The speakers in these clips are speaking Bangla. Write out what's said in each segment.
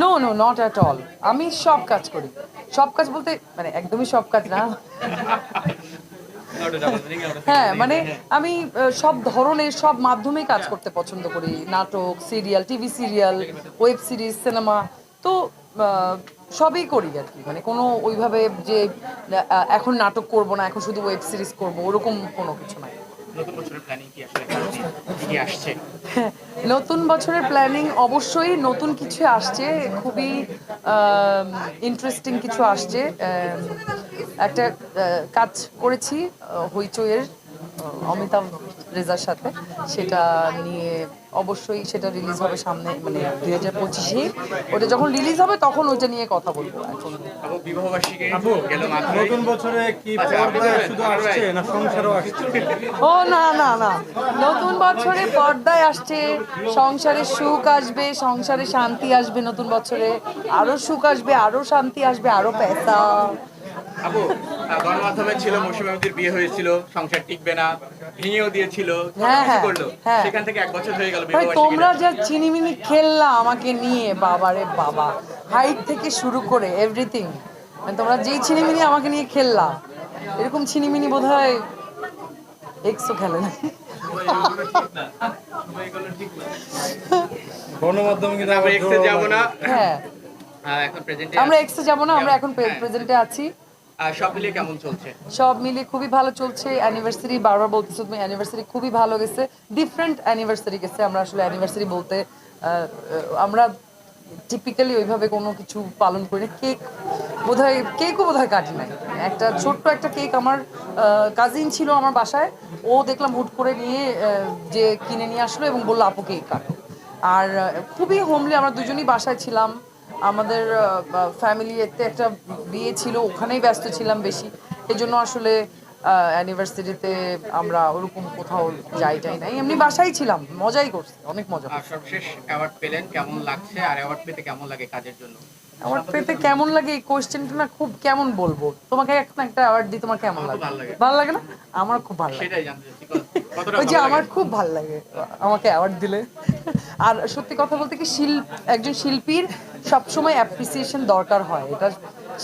No no not at all আমি সব কাজ করি। সব কাজ বলতে মানে একদমই সব কাজ না। হ্যাঁ মানে আমি সব ধরনের, সব মাধ্যমেই কাজ করতে পছন্দ করি। নাটক, serial, TV serial, web series, cinema. তো সবই করি আর কি। মানে কোনো ওইভাবে যে এখন নাটক করব না, এখন শুধু ওয়েব সিরিজ করব, ওরকম কোনো কিছু নাই। নতুন বছরের প্ল্যানিং নতুন বছরের প্ল্যানিং অবশ্যই নতুন কিছু আসছে, খুবই ইন্টারেস্টিং কিছু আসছে। একটা কাজ করেছি হইচইয়ের অমিতাভ রেজার সাথে সেটা নিয়ে অবশ্যই সেটা রিলিজ হবে সামনে মানে দুই হাজার পঁচিশে। ওটা যখন রিলিজ হবে তখন ওইটা নিয়ে কথা বলব এখন নতুন বছরে কি আচ্ছা, আপনি পর্দায় বলবেন, শুধু আসছে না সংসারও আসছে? ও না না না। নতুন বছরে পর্দায় আসছে সংসারে সুখ আসবে সংসারে শান্তি আসবে নতুন বছরে। আরও সুখ আসবে আরও শান্তি আসবে আরও পেশা গণমাধ্যমে ছিল মৌসুমী আহমেদের বিয়ে হয়েছিল সংসার টিকবে না ভেঙেও দিয়েছিল হ্যাঁ, হ্যাঁ, করল? হ্যাঁ। সেখান থেকে এক বছর হয়ে গেল। তোমরা যা চিনিমিনি খেললা আমাকে নিয়ে বাবারে বাবা। হাইট থেকে শুরু করে এভরিথিং মানে তোমরা যেই চিনিমিনি আমাকে নিয়ে খেললা এরকম চিনিমিনি বোধ হয় এক্সও খেলে না। গণমাধ্যমে কিন্তু আমরা এক্সে যাব না। হ্যাঁ। আহ, এখন প্রেজেন্টে আমরা এক্সে যাব না আমরা এখন। প্রেজেন্টে আছি। সব মিলিয়ে খুবই ভালো চলছে। অ্যানিভার্সারি বারবার বলতেছো তুমি অ্যানিভার্সারি খুবই ভালো গেছে। ডিফারেন্ট অ্যানিভার্সারি গেছে আমরা আসলে অ্যানিভার্সারি বলতে আমরা টিপিক্যালি ওইভাবে কোনো কিছু পালন করি না কেক বোধহয় কেকও বোধহয় কাটি নাই। একটা ছোট্ট একটা কেক আমার কাজিন ছিল আমার বাসায়। ও দেখলাম হুট করে নিয়ে যে কিনে নিয়ে আসলো এবং বলল, আপু কেক কাটো। আর খুবই হোমলি আমরা দুজনই বাসায় ছিলাম। আমাদের ফ্যামিলিতে একটা বিয়ে ছিল ওখানেই ব্যস্ত ছিলাম বেশি। এই জন্য আসলে অ্যানিভার্সারিতে আমরা ওরকম কোথাও যাই টাই নাই। এমনি বাসায় ছিলাম মজাই করছি অনেক মজা আর সর্বশেষ অ্যাওয়ার্ড পেলেন কেমন লাগছে? আর অ্যাওয়ার্ড পেতে কেমন লাগে কাজের জন্য? আমার পেতে কেমন লাগে এই কোয়েশ্চেনটা না খুব কেমন বলব? তোমাকে এখন একটা অ্যাওয়ার্ড দিই তোমার কেমন লাগে? ভালো লাগে। না? আমার খুব ভালো লাগে। সেটাই জানতে ওই যে আমার খুব ভালো লাগে। আমাকে অ্যাওয়ার্ড দিলে। আর সত্যি কথা বলতে কি শিল্প, একজন শিল্পীর সবসময় অ্যাপ্রিসিয়েশন দরকার হয়। এটা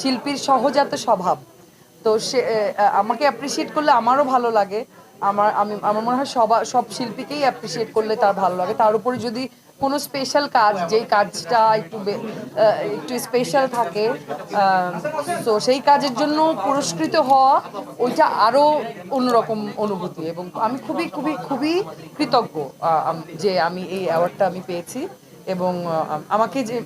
শিল্পীর সহজাত স্বভাব। তো সে আমাকে অ্যাপ্রিসিয়েট করলে আমারও ভালো লাগে। আমার, আমি, আমার মনে হয় সবা, সব শিল্পীকেই অ্যাপ্রিসিয়েট করলে তার ভালো লাগে। তার উপরে যদি কোনো স্পেশাল কাজ, যেই কাজটা একটু একটু স্পেশাল থাকে তো সেই কাজের জন্য পুরস্কৃত হওয়া, ওইটা আরও অন্যরকম অনুভূতি এবং আমি খুবই খুবই খুবই কৃতজ্ঞ যে আমি এই অ্যাওয়ার্ডটা আমি পেয়েছি এবং আমাকে যে